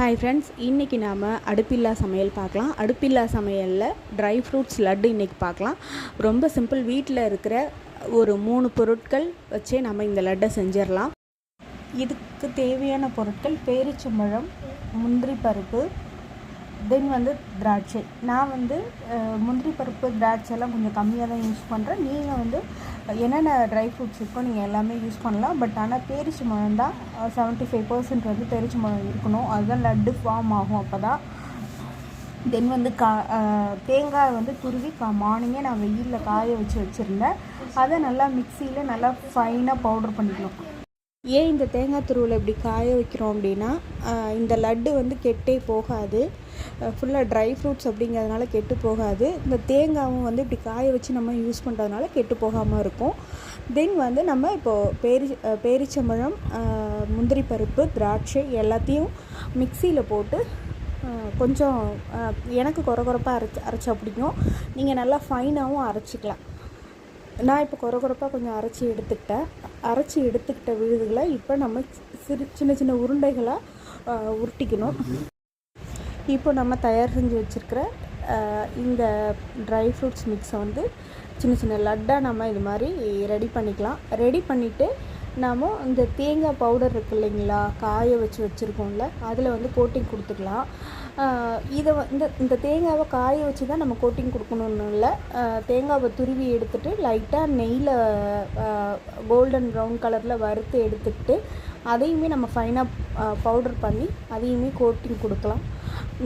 Hi friends இன்றைக்கி நாம் அடுப்பில்லா சமையல் பார்க்கலாம். அடுப்பில்லா சமையலில் ட்ரை ஃப்ரூட்ஸ் லட்டு இன்றைக்கி பார்க்கலாம். ரொம்ப சிம்பிள் வீட்டில் இருக்கிற ஒரு மூணு பொருட்கள் வச்சே நம்ம இந்த லட்டை செஞ்சிடலாம். இதுக்கு தேவையான பொருட்கள் பேரிச்சம்பழம் முந்திரி பருப்பு தென் வந்து திராட்சை. நான் வந்து முந்திரி பருப்பு திராட்சை எல்லாம் கொஞ்சம் கம்மியாக தான் யூஸ் பண்ணுறேன் நீங்கள் வந்து என்னென்ன ட்ரை ஃப்ரூட்ஸ் இருக்கோ நீங்கள் எல்லாமே யூஸ் பண்ணலாம். பட் ஆனால் பேரிச்சம்பழம் தான் செவன்ட்டி ஃபைவ் பர்சன்ட் வந்து பேரிச்சம்பழம் இருக்கணும். அதுதான் லட்டு ஃபார்ம் ஆகும் அப்போ தான் தென் வந்து கா தேங்காய் வந்து துருவி கா மார்னிங்கே நான் வெயிலில் காய வச்சு வச்சுருந்தேன். அதை நல்லா மிக்சியில் நல்லா ஃபைனாக பவுடர் பண்ணிக்கணும். ஏன் இந்த தேங்காய் துருவில் இப்படி காய வைக்கிறோம் அப்படின்னா இந்த லட்டு வந்து கெட்டே போகாது. ஃபுல்லாக ட்ரை ஃப்ரூட்ஸ் அப்படிங்கிறதுனால கெட்டு போகாது. இந்த தேங்காவும் வந்து இப்படி காய வச்சு நம்ம யூஸ் பண்ணுறதுனால கெட்டு போகாமல் இருக்கும். தென் வந்து நம்ம இப்போது பேரி பேரிச்சம்பழம் முந்திரி பருப்பு திராட்சை எல்லாத்தையும் மிக்சியில் போட்டு கொஞ்சம் எனக்கு குறை குறைப்பாக அரைச்சி அரைச்சா பிடிக்கும். நீங்கள் நல்லா ஃபைனாகவும் அரைச்சிக்கலாம். நான் இப்போ குறை குறைப்பாக கொஞ்சம் அரைச்சி எடுத்துக்கிட்டேன். அரைச்சி எடுத்துக்கிட்ட விழுதுகளை இப்போ நம்ம சிறு சின்ன சின்ன உருண்டைகளாக உருட்டிக்கணும். இப்போ நம்ம தயார் செஞ்சு வச்சுருக்கிற இந்த ட்ரை ஃப்ரூட்ஸ் மிக்ஸை வந்து சின்ன சின்ன லட்டாக நம்ம இது மாதிரி ரெடி பண்ணிக்கலாம். ரெடி பண்ணிவிட்டு நாம் இந்த தேங்காய் பவுடர் இருக்கு இல்லைங்களா காய வச்சு வச்சுருக்கோம்ல அதில் வந்து கோட்டிங் கொடுத்துக்கலாம். இதை வந்து இந்த இந்த தேங்காவை காய வச்சு தான் நம்ம கோட்டிங் கொடுக்கணும்னு இல்லை. தேங்காவை துருவி எடுத்துட்டு லைட்டாக நெய்யில் கோல்டன் ப்ரௌன் கலரில் வறுத்து எடுத்துக்கிட்டு அதையுமே நம்ம ஃபைனாக பவுடர் பண்ணி அதையுமே கோட்டிங் கொடுக்கலாம்.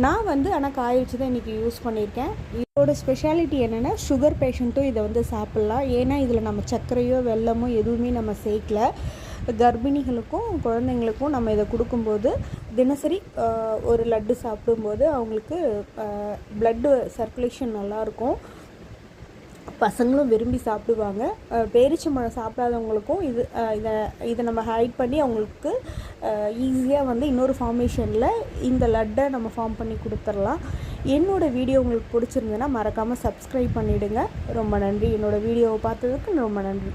நான் வந்து ஆனால் காய வச்சு தான் இன்றைக்கி யூஸ் பண்ணியிருக்கேன். இதோட ஸ்பெஷாலிட்டி என்னென்னா சுகர் பேஷண்ட்டும் இதை வந்து சாப்பிட்லாம். ஏன்னா இதில் நம்ம சர்க்கரையோ வெல்லமோ எதுவுமே நம்ம சேர்க்கல. கர்ப்பிணிகளுக்கும் குழந்தைங்களுக்கும் நம்ம இதை கொடுக்கும்போது தினசரி ஒரு லட்டு சாப்பிடும்போது அவங்களுக்கு ப்ளட்டு சர்க்குலேஷன் நல்லாயிருக்கும். பசங்களும் விரும்பி சாப்பிடுவாங்க. பேரிச்சம்பழம் சாப்பிடாதவங்களுக்கும் இது இதை இதை நம்ம ஹைட் பண்ணி அவங்களுக்கு ஈஸியாக வந்து இன்னொரு ஃபார்மேஷனில் இந்த லட்டை நம்ம ஃபார்ம் பண்ணி கொடுத்துடலாம். என்னோடய வீடியோ உங்களுக்கு பிடிச்சிருந்ததுன்னா மறக்காமல் சப்ஸ்கிரைப் பண்ணிவிடுங்க ரொம்ப நன்றி. என்னோடய வீடியோவை பார்த்ததுக்கு ரொம்ப நன்றி.